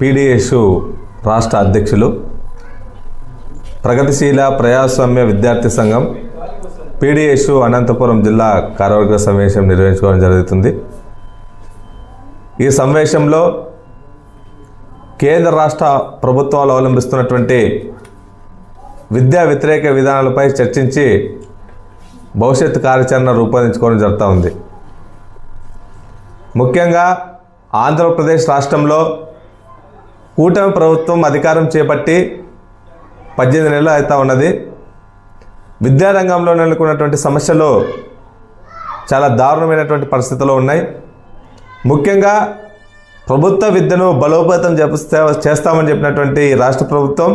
PDS రాష్ట్ర అధ్యక్షులు ప్రగతిశీల ప్రజాస్వామ్య విద్యార్థి సంఘం పీడిఎస్ అనంతపురం జిల్లా కార్యవర్గ సమావేశం నిర్వహించుకోవడం జరుగుతుంది. ఈ సమావేశంలో కేంద్ర రాష్ట్ర ప్రభుత్వాలు అవలంబిస్తున్నటువంటి విద్యా వ్యతిరేక విధానాలపై చర్చించి భవిష్యత్ కార్యాచరణ రూపొందించుకోవడం జరుగుతూ ఉంది. ముఖ్యంగా ఆంధ్రప్రదేశ్ రాష్ట్రంలో కూటమి ప్రభుత్వం అధికారం చేపట్టి పద్దెనిమిది నెలలు అవుతూ ఉన్నది. విద్యారంగంలో నెలకొన్నటువంటి సమస్యలు చాలా దారుణమైనటువంటి పరిస్థితుల్లో ఉన్నాయి. ముఖ్యంగా ప్రభుత్వ విద్యను బలోపేతం చేపిస్తే చేస్తామని చెప్పినటువంటి రాష్ట్ర ప్రభుత్వం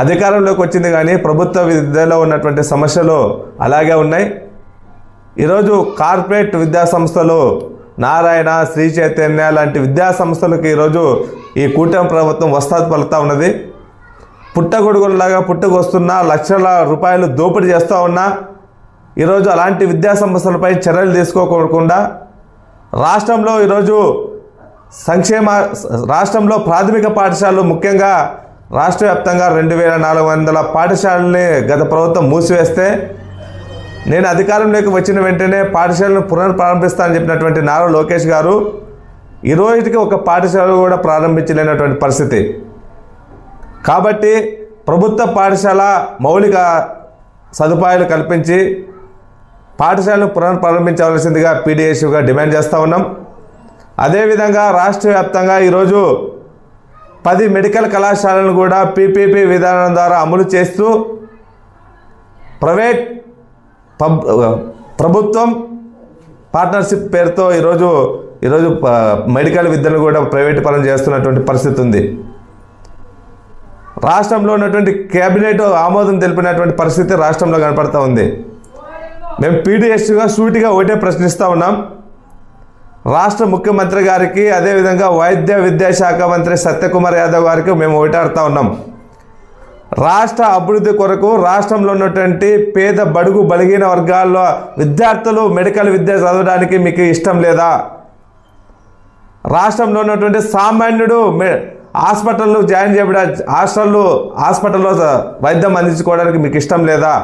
అధికారంలోకి వచ్చింది కానీ ప్రభుత్వ విద్యలో ఉన్నటువంటి సమస్యలు అలాగే ఉన్నాయి. ఈరోజు కార్పొరేట్ విద్యా సంస్థలు నారాయణ శ్రీ చైతన్య లాంటి విద్యా సంస్థలకు ఈరోజు ఈ కూటమి ప్రభుత్వం వస్తాది పలుకుతూ ఉన్నది. పుట్టగొడుగులాగా పుట్టుకొస్తున్న లక్షల రూపాయలు దోపిడీ చేస్తూ ఉన్నా ఈరోజు అలాంటి విద్యా సంస్థలపై చర్యలు తీసుకోకుండా రాష్ట్రంలో ఈరోజు సంక్షేమ రాష్ట్రంలో ప్రాథమిక పాఠశాలలు ముఖ్యంగా రాష్ట్ర వ్యాప్తంగా రెండు వేల నాలుగు వందల పాఠశాలని గత ప్రభుత్వం మూసివేస్తే నేను అధికారంలోకి వచ్చిన వెంటనే పాఠశాలను పునఃప్రారంభిస్తానని చెప్పినటువంటి నారా లోకేష్ గారు ఈ రోజుకి ఒక పాఠశాల కూడా ప్రారంభించలేనటువంటి పరిస్థితి. కాబట్టి ప్రభుత్వ పాఠశాల మౌలిక సదుపాయాలు కల్పించి పాఠశాలను పునఃప్రారంభించవలసిందిగా పీడిఎస్యుగా డిమాండ్ చేస్తూ ఉన్నాం. అదేవిధంగా రాష్ట్ర వ్యాప్తంగా ఈరోజు పది మెడికల్ కళాశాలను కూడా పీపీపీ విధానం ద్వారా అమలు చేస్తూ ప్రైవేట్ పబ్ ప్రభుత్వం పార్ట్నర్షిప్ పేరుతో ఈరోజు ఈరోజు మెడికల్ విద్యను కూడా ప్రైవేట్ పరం చేస్తున్నటువంటి పరిస్థితి ఉంది. రాష్ట్రంలో ఉన్నటువంటి కేబినెట్ ఆమోదం తెలిపినటువంటి పరిస్థితి రాష్ట్రంలో కనపడతా ఉంది. మేము పీడిఎస్గా సూటిగా ఒకటే ప్రశ్నిస్తూ ఉన్నాం. రాష్ట్ర ముఖ్యమంత్రి గారికి అదేవిధంగా వైద్య విద్యాశాఖ మంత్రి సత్యకుమార్ యాదవ్ గారికి మేము ఓటాడుతూ ఉన్నాం. రాష్ట్ర అభివృద్ధి కొరకు రాష్ట్రంలో ఉన్నటువంటి పేద బడుగు బలిగిన వర్గాల్లో విద్యార్థులు మెడికల్ విద్య చదవడానికి మీకు ఇష్టం లేదా? రాష్ట్రంలో ఉన్నటువంటి సామాన్యుడు మె హాస్పిటల్లో జాయిన్ చేయబడ హాస్టల్లో హాస్పిటల్లో వైద్యం అందించుకోవడానికి మీకు ఇష్టం లేదా?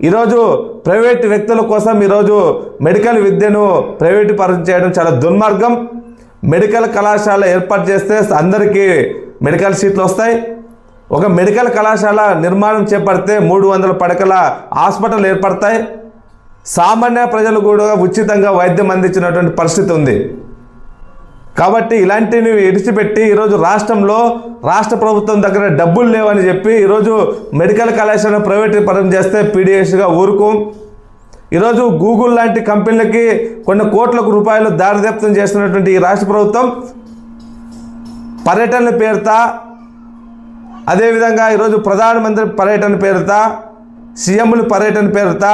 ఈరోజు ప్రైవేట్ వ్యక్తుల కోసం ఈరోజు మెడికల్ విద్యను ప్రైవేటు పరం చేయడం చాలా దుర్మార్గం. మెడికల్ కళాశాల ఏర్పాటు చేస్తే అందరికీ మెడికల్ సీట్లు వస్తాయి. ఒక మెడికల్ కళాశాల నిర్మాణం చేపడితే మూడు వందల పడకల హాస్పిటల్ ఏర్పడతాయి. సామాన్య ప్రజలు కూడా ఉచితంగా వైద్యం అందించినటువంటి పరిస్థితి ఉంది. కాబట్టి ఇలాంటివి విడిచిపెట్టి ఈరోజు రాష్ట్రంలో రాష్ట్ర ప్రభుత్వం దగ్గర డబ్బులు లేవని చెప్పి ఈరోజు మెడికల్ కళాశాలను ప్రైవేట్ చేస్తే పీడిఎస్గా ఊరుకు. ఈరోజు గూగుల్ లాంటి కంపెనీలకి కొన్ని కోట్ల రూపాయలు దారిదప్తం చేస్తున్నటువంటి ఈ రాష్ట్ర ప్రభుత్వం పర్యటనల పేరుతా అదేవిధంగా ఈరోజు ప్రధానమంత్రి పర్యటన పేరుతా సీఎంలు పర్యటన పేరుతా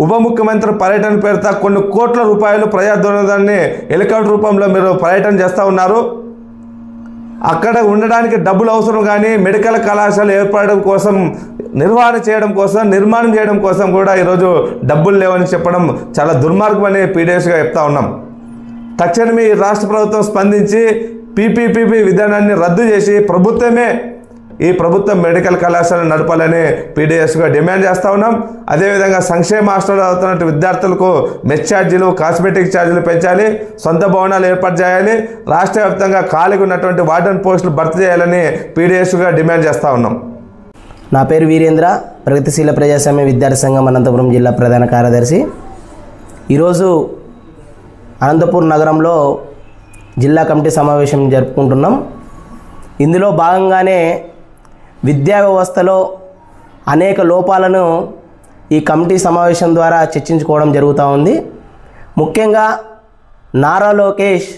ఉప ముఖ్యమంత్రి పర్యటన పేరుతో కొన్ని కోట్ల రూపాయలు ప్రజాధనాన్ని హెలికాప్టర్ రూపంలో మీరు పర్యటన చేస్తూ ఉన్నారు. అక్కడ ఉండడానికి డబ్బులు అవసరం కానీ మెడికల్ కళాశాల ఏర్పడడం కోసం నిర్వహణ చేయడం కోసం నిర్మాణం చేయడం కోసం కూడా ఈరోజు డబ్బులు లేవని చెప్పడం చాలా దుర్మార్గం అని పీడిఎస్గా చెప్తా ఉన్నాం. తక్షణమే ఈ రాష్ట్ర ప్రభుత్వం స్పందించి పీపీపీపీ విధానాన్ని రద్దు చేసి ప్రభుత్వమే ఈ ప్రభుత్వం మెడికల్ కళాశాలను నడపాలని పీడిఎస్గా డిమాండ్ చేస్తూ ఉన్నాం. అదేవిధంగా సంక్షేమ హాస్టల్లో అవుతున్న విద్యార్థులకు మెస్ ఛార్జీలు కాస్మెటిక్ ఛార్జీలు పెంచాలి సొంత భవనాలు ఏర్పాటు చేయాలి రాష్ట్ర వ్యాప్తంగా ఖాళీగా ఉన్నటువంటి వార్డెన్ పోస్టులు భర్తీ చేయాలని పీడిఎస్గా డిమాండ్ చేస్తూ ఉన్నాం. నా పేరు వీరేంద్ర ప్రగతిశీల ప్రజాస్వామ్య విద్యార్థి సంఘం అనంతపురం జిల్లా ప్రధాన కార్యదర్శి. ఈరోజు అనంతపూర్ నగరంలో జిల్లా కమిటీ సమావేశం జరుపుకుంటున్నాం. ఇందులో భాగంగానే విద్యా వ్యవస్థలో అనేక లోపాలను ఈ కమిటీ సమావేశం ద్వారా చర్చించుకోవడం జరుగుతూ ఉంది. ముఖ్యంగా నారా లోకేష్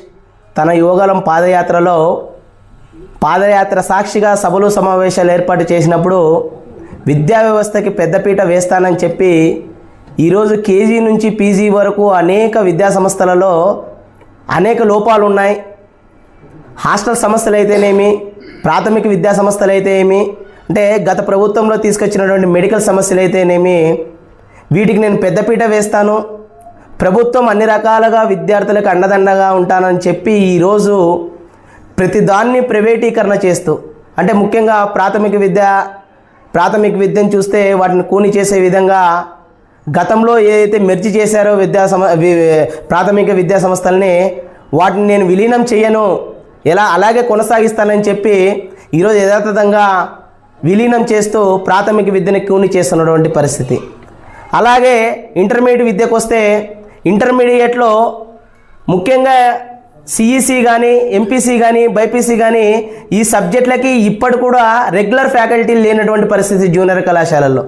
తన యువగలం పాదయాత్రలో పాదయాత్ర సాక్షిగా సభలు సమావేశాలు ఏర్పాటు చేసినప్పుడు విద్యా వ్యవస్థకి పెద్దపీట వేస్తానని చెప్పి ఈరోజు కేజీ నుంచి పీజీ వరకు అనేక విద్యా సంస్థలలో అనేక లోపాలు ఉన్నాయి హాస్టల్ సమస్యలు అయితేనేమి ప్రాథమిక విద్యా సంస్థలు అయితే ఏమి? అంటే గత ప్రభుత్వంలో తీసుకొచ్చినటువంటి మెడికల్ సమస్యలు అయితేనేమి వీటికి నేను పెద్దపీట వేస్తాను. ప్రభుత్వం అన్ని రకాలుగా విద్యార్థులకు అండదండగా ఉంటానని చెప్పి ఈరోజు ప్రతిదాన్ని ప్రైవేటీకరణ చేస్తూ అంటే ముఖ్యంగా ప్రాథమిక విద్య ప్రాథమిక విద్యను చూస్తే వాటిని కూని చేసే విధంగా గతంలో ఏదైతే మెర్జి చేశారో విద్యా సమ ప్రాథమిక విద్యా సంస్థల్ని వాటిని నేను విలీనం చేయను. ఎలా అలాగే కొనసాగిస్తానని చెప్పి ఈరోజు యథాతథంగా విలీనం చేస్తూ ప్రాథమిక విద్యను కూని చేస్తున్నటువంటి పరిస్థితి. అలాగే ఇంటర్మీడియట్ విద్యకు వస్తే ఇంటర్మీడియట్లో ముఖ్యంగా సిఈసి కానీ ఎంపీసీ కానీ బైపీసీ కానీ ఈ సబ్జెక్టులకి ఇప్పటి కూడా రెగ్యులర్ ఫ్యాకల్టీ లేనటువంటి పరిస్థితి జూనియర్ కళాశాలల్లో.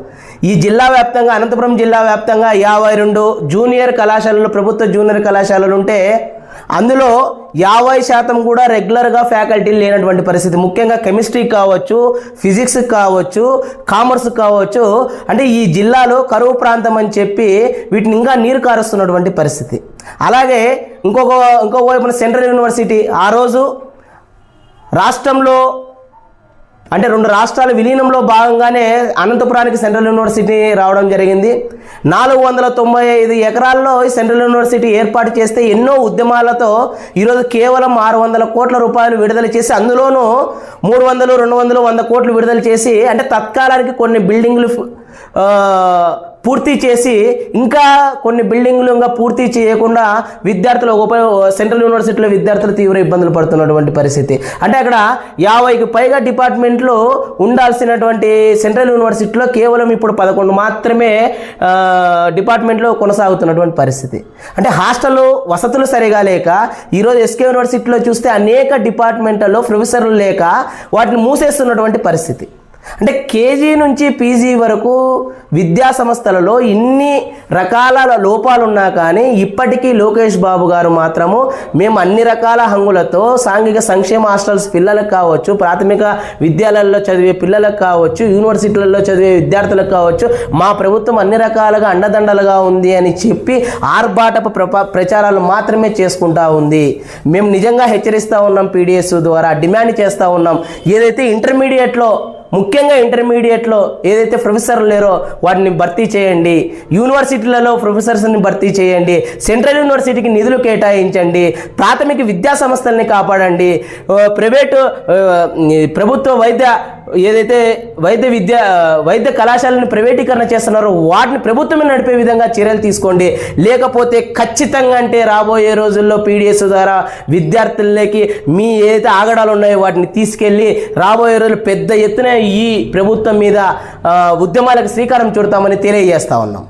ఈ జిల్లా వ్యాప్తంగా అనంతపురం జిల్లా వ్యాప్తంగా యాభై రెండు జూనియర్ కళాశాలలు ప్రభుత్వ జూనియర్ కళాశాలలు ఉంటే అందులో యాభై శాతం కూడా రెగ్యులర్గా ఫ్యాకల్టీ లేనటువంటి పరిస్థితి. ముఖ్యంగా కెమిస్ట్రీ కావచ్చు ఫిజిక్స్ కావచ్చు కామర్స్ కావచ్చు. అంటే ఈ జిల్లాలో కరువు ప్రాంతం అని చెప్పి వీటిని ఇంకా నీరు కారుస్తున్నటువంటి పరిస్థితి. అలాగే ఇంకొక ఇంకొక వైపున సెంట్రల్ యూనివర్సిటీ ఆ రోజు రాష్ట్రంలో అంటే రెండు రాష్ట్రాల విలీనంలో భాగంగానే అనంతపురానికి సెంట్రల్ యూనివర్సిటీ రావడం జరిగింది. నాలుగు వందల తొంభై ఐదు ఎకరాల్లో సెంట్రల్ యూనివర్సిటీ ఏర్పాటు చేస్తే ఎన్నో ఉద్యమాలతో ఈరోజు కేవలం ఆరు వందల కోట్ల రూపాయలు విడుదల చేసి అందులోనూ మూడు వందలు రెండు వందలు వంద కోట్లు విడుదల చేసి అంటే తత్కాలానికి కొన్ని బిల్డింగ్లు పూర్తి చేసి ఇంకా కొన్ని బిల్డింగ్లు ఇంకా పూర్తి చేయకుండా విద్యార్థులు ఉప సెంట్రల్ యూనివర్సిటీలో విద్యార్థులు తీవ్ర ఇబ్బందులు పడుతున్నటువంటి పరిస్థితి. అంటే అక్కడ యాభైకి పైగా డిపార్ట్మెంట్లు ఉండాల్సినటువంటి సెంట్రల్ యూనివర్సిటీలో కేవలం ఇప్పుడు పదకొండు మాత్రమే డిపార్ట్మెంట్లో కొనసాగుతున్నటువంటి పరిస్థితి. అంటే హాస్టల్ వసతులు సరిగా లేక ఈరోజు ఎస్కే యూనివర్సిటీలో చూస్తే అనేక డిపార్ట్మెంట్లలో ప్రొఫెసర్లు లేక వాటిని మూసేస్తున్నటువంటి పరిస్థితి. అంటే కేజీ నుంచి పీజీ వరకు విద్యా సంస్థలలో ఇన్ని రకాల లోపాలున్నా కానీ ఇప్పటికీ లోకేష్ బాబు గారు మాత్రము మేము అన్ని రకాల హంగులతో సాంఘిక సంక్షేమ హాస్టల్స్ పిల్లలకు కావచ్చు ప్రాథమిక విద్యాలయాల్లో చదివే పిల్లలకు కావచ్చు యూనివర్సిటీలలో చదివే విద్యార్థులకు కావచ్చు మా ప్రభుత్వం అన్ని రకాలుగా అండదండలుగా ఉంది అని చెప్పి ఆర్భాటపు ప్రప ప్రచారాలు మాత్రమే చేసుకుంటా ఉంది. మేము నిజంగా హెచ్చరిస్తూ ఉన్నాం పీడిఎస్ ద్వారా డిమాండ్ చేస్తూ ఉన్నాం. ఏదైతే ఇంటర్మీడియట్లో ముఖ్యంగా ఇంటర్మీడియట్లో ఏదైతే ప్రొఫెసర్లు లేరో వాటిని భర్తీ చేయండి. యూనివర్సిటీలలో ప్రొఫెసర్స్ని భర్తీ చేయండి. సెంట్రల్ యూనివర్సిటీకి నిధులు కేటాయించండి. ప్రాథమిక విద్యా సంస్థల్ని కాపాడండి. ప్రైవేటు ప్రభుత్వ వైద్య ఏదైతే వైద్య విద్య వైద్య కళాశాలను ప్రైవేటీకరణ చేస్తున్నారో వాటిని ప్రభుత్వమే నడిపే విధంగా చర్యలు తీసుకోండి. లేకపోతే ఖచ్చితంగా అంటే రాబోయే రోజుల్లో పీడిఎస్ ద్వారా విద్యార్థులకి మీ ఏదైతే ఆగడాలు ఉన్నాయో వాటిని తీసుకెళ్ళి రాబోయే రోజులు పెద్ద ఎత్తున ఈ ప్రభుత్వం మీద ఉద్యమాలకు శ్రీకారం చుడతామని తెలియజేస్తా ఉన్నాం.